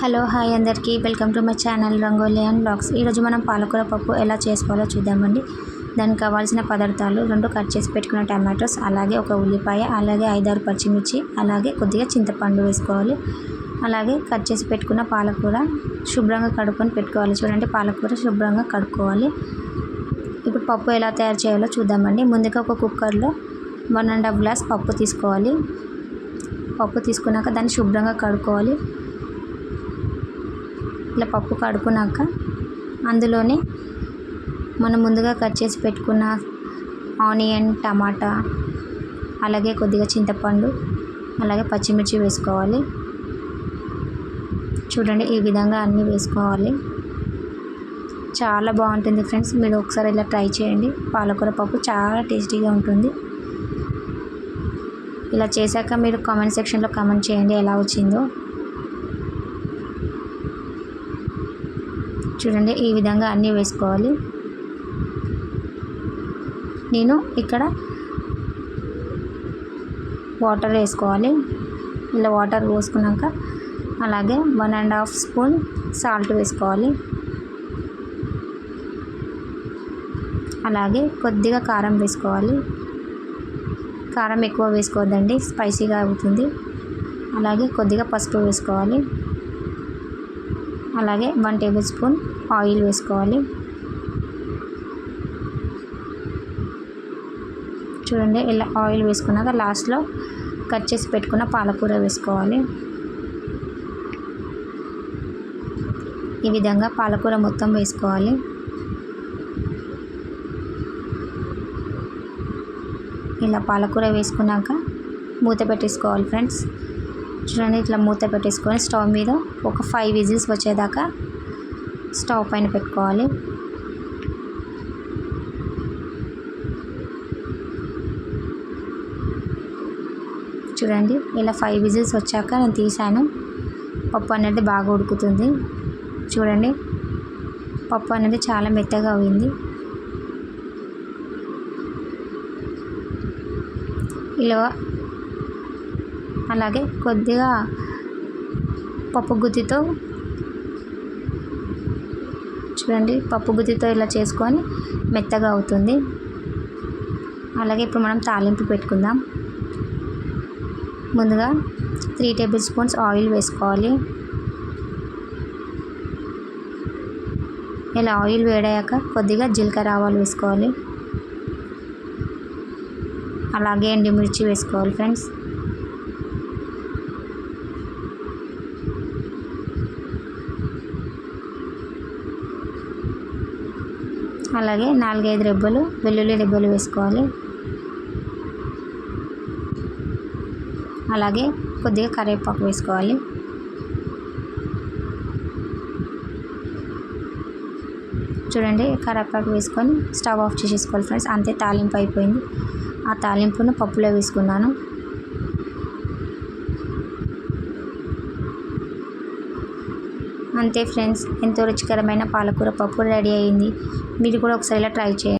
Hello hi అందరికీ. Welcome to my channel Rangoli and blogs ఈరోజు మనం పాలకూర పప్పు ఎలా చేసుకోవాలో చూద్దామండి. దానికి కావాల్సిన పదార్థాలు రెండు కట్ చేసి పెట్టుకున్న టమాటోస్ అలాగే ఒక ఉల్లిపాయ అలాగే ఐదారు పచ్చిమిర్చి అలాగే కొద్దిగా చింతపండు వేసుకోవాలి. అలాగే కట్ చేసి పెట్టుకున్న పాలకూర శుభ్రంగా కడుక్కొని పెట్టుకోవాలి. చూడండి పాలకూర శుభ్రంగా కడుక్కోవాలి. ఇప్పుడు పప్పు ఎలా తయారు చేయాలో చూద్దామండి. ముందుగా ఒక కుక్కర్లో వన్ అండ్ హాఫ్ గ్లాస్ పప్పు తీసుకోవాలి. పప్పు తీసుకున్నాక దాన్ని శుభ్రంగా కడుక్కోవాలి. ఇట్లా పప్పు కడుపునాక అందులోనే మనం ముందుగా కట్ చేసి పెట్టుకున్న ఆనియన్ టమాటా అలాగే కొద్దిగా చింతపండు అలాగే పచ్చిమిర్చి వేసుకోవాలి. చూడండి ఈ విధంగా అన్నీ వేసుకోవాలి. చాలా బాగుంటుంది ఫ్రెండ్స్. మీరు ఒకసారి ఇలా ట్రై చేయండి. పాలకూర పప్పు చాలా టేస్టీగా ఉంటుంది. ఇలా చేశాక మీరు కామెంట్ సెక్షన్లో కామెంట్ చేయండి ఎలా వచ్చిందో. చూడండి ఈ విధంగా అన్నీ వేసుకోవాలి. నేను ఇక్కడ వాటర్ వేసుకోవాలి. ఇలా వాటర్ పోసుకున్నాక అలాగే one and half spoon salt వేసుకోవాలి. అలాగే కొద్దిగా కారం వేసుకోవాలి. కారం ఎక్కువ వేసుకోవద్దండి స్పైసీగా అవుతుంది. అలాగే కొద్దిగా పసుపు వేసుకోవాలి. అలాగే వన్ టేబుల్ స్పూన్ ఆయిల్ వేసుకోవాలి. చూడండి ఇలా ఆయిల్ వేసుకున్నాక లాస్ట్లో కట్ చేసి పెట్టుకున్న పాలకూర వేసుకోవాలి. ఈ విధంగా పాలకూర మొత్తం వేసుకోవాలి. ఇలా పాలకూర వేసుకున్నాక మూత పెట్టేసుకోవాలి ఫ్రెండ్స్. చూడండి ఇట్లా మూత పెట్టేసుకొని స్టవ్ మీద ఒక ఫైవ్ విజిల్స్ వచ్చేదాకా స్టవ్ పైన పెట్టుకోవాలి. చూడండి ఇలా ఫైవ్ విజిల్స్ వచ్చాక నేను తీసాను పప్పు అనేది బాగా ఉడుకుతుంది. చూడండి పప్పు అనేది చాలా మెత్తగా అయింది. ఇలా అలాగే కొద్దిగా పప్పు గుత్తితో చూడండి పప్పు గుత్తితో ఇలా చేసుకొని మెత్తగా అవుతుంది. అలాగే ఇప్పుడు మనం తాలింపు పెట్టుకుందాం. ముందుగా త్రీ టేబుల్ స్పూన్స్ ఆయిల్ వేసుకోవాలి. ఇలా ఆయిల్ వేడయ్యాక కొద్దిగా జీలకర్ర ఆవాలు వేసుకోవాలి. అలాగే ఎండుమిర్చి వేసుకోవాలి ఫ్రెండ్స్. అలాగే నాలుగైదు రెబ్బలు వెల్లుల్లి రెబ్బలు వేసుకోవాలి. అలాగే కొద్దిగా కరివేపాకు వేసుకోవాలి. చూడండి కరివేపాకు వేసుకొని స్టవ్ ఆఫ్ చేసేసుకోవాలి ఫ్రెండ్స్. అంతే తాలింపు అయిపోయింది. ఆ తాలింపును పప్పులో వేసుకున్నాను. అంతే ఫ్రెండ్స్ ఎంతో రుచికరమైన పాలకూర పప్పు రెడీ అయింది. మీరు కూడా ఒకసారి ఇలా ట్రై చేయండి.